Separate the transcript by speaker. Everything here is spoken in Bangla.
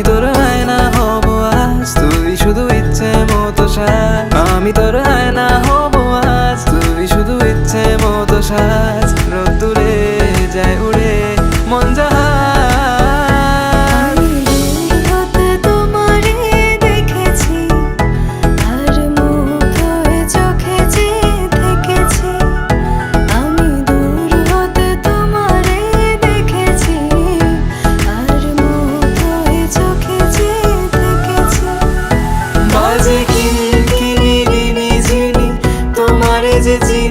Speaker 1: আমি তোর আয়না হব আজ। তুই শুধু ইচ্ছে মতো সাজ। আমি তোর আয়না হব আজ। তুই শুধু ইচ্ছে মতো সাজ। রোদ্দুরে বেজেছি